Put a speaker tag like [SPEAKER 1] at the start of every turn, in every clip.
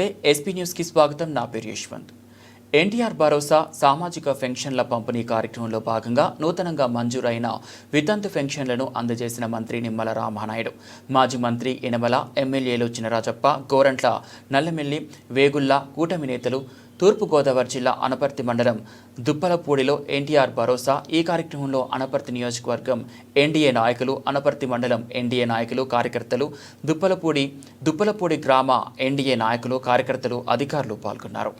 [SPEAKER 1] నమస్తే ఎస్పీ న్యూస్కి స్వాగతం. నా పేరు యశ్వంత్. ఎన్టీఆర్ భరోసా సామాజిక పెన్షన్ల పంపిణీ కార్యక్రమంలో భాగంగా నూతనంగా మంజూరైన వితంతు పెన్షన్లను అందజేసిన మంత్రి నిమ్మల రామానాయుడు. మాజీ మంత్రి ఇనమల ఎమ్మెల్యేలు చినరాజప్ప గోరంట్ల నల్లమెల్లి వేగుల్లా కూటమి నేతలు తూర్పుగోదావరి జిల్లా అనపర్తి మండలం దుప్పలపూడిలో ఎన్టీఆర్ భరోసా ఈ కార్యక్రమంలో అనపర్తి నియోజకవర్గం ఎన్డీఏ నాయకులు అనపర్తి మండలం ఎన్డీఏ నాయకులు కార్యకర్తలు దుప్పలపూడి దుప్పలపూడి గ్రామ ఎన్డీఏ నాయకులు కార్యకర్తలు అధికారులు పాల్గొన్నారు.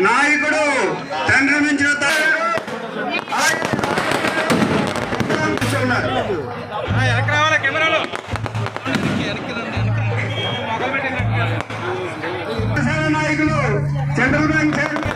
[SPEAKER 2] నాయకుడు తండ్రి మించిన. జనసేన నాయకులు సెంట్రల్ బ్యాంక్ చైర్మన్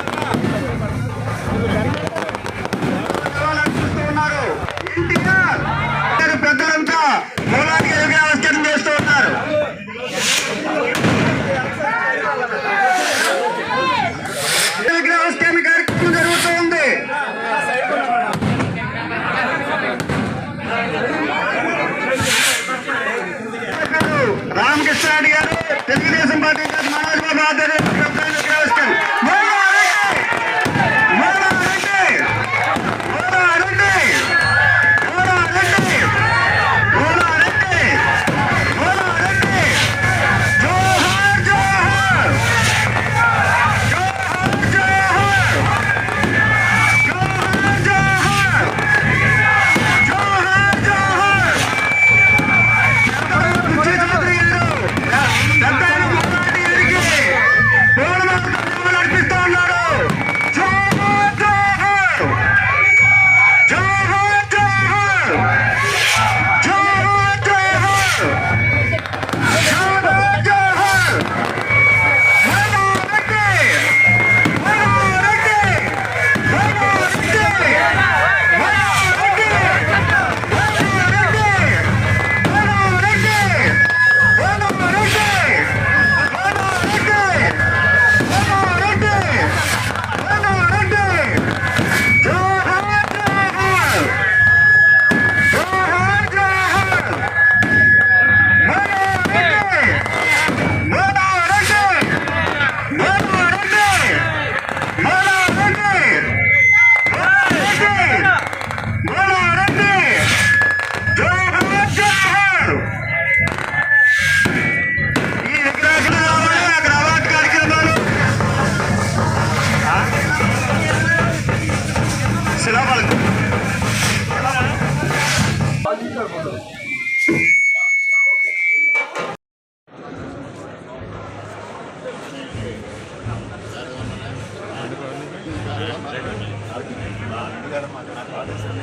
[SPEAKER 2] గారు మాకు నాకు ఆదేశం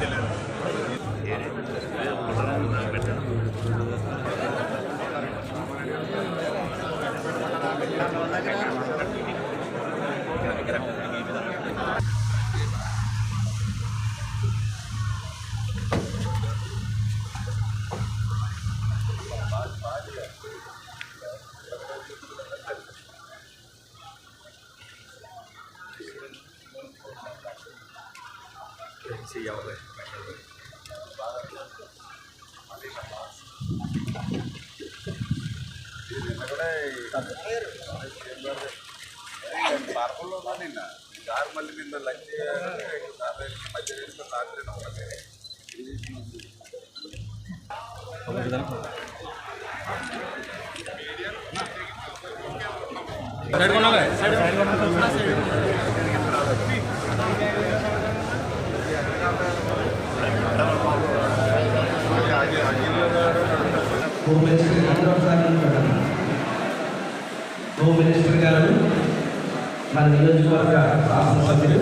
[SPEAKER 2] తెలియదు Gracias. দিয়ে আমাদের মেটার করে
[SPEAKER 3] ಪಾರ್ಪಲ್ ಮಾಡಿನ ಯಾರು ಮಲ್ಲಿನಿಂದ ಲಗ್ಗೆ ಮಧ್ಯ ಆದರೆ ನಮಗೆ ಸೈಡ್ ಕೊನಾಗ
[SPEAKER 4] హోమ్ మినిస్టర్ గారు ఒకసారి నిలబడండి. హోమ్ మినిస్టర్ గారు మన నియోజకవర్గ శాసనసభ్యులు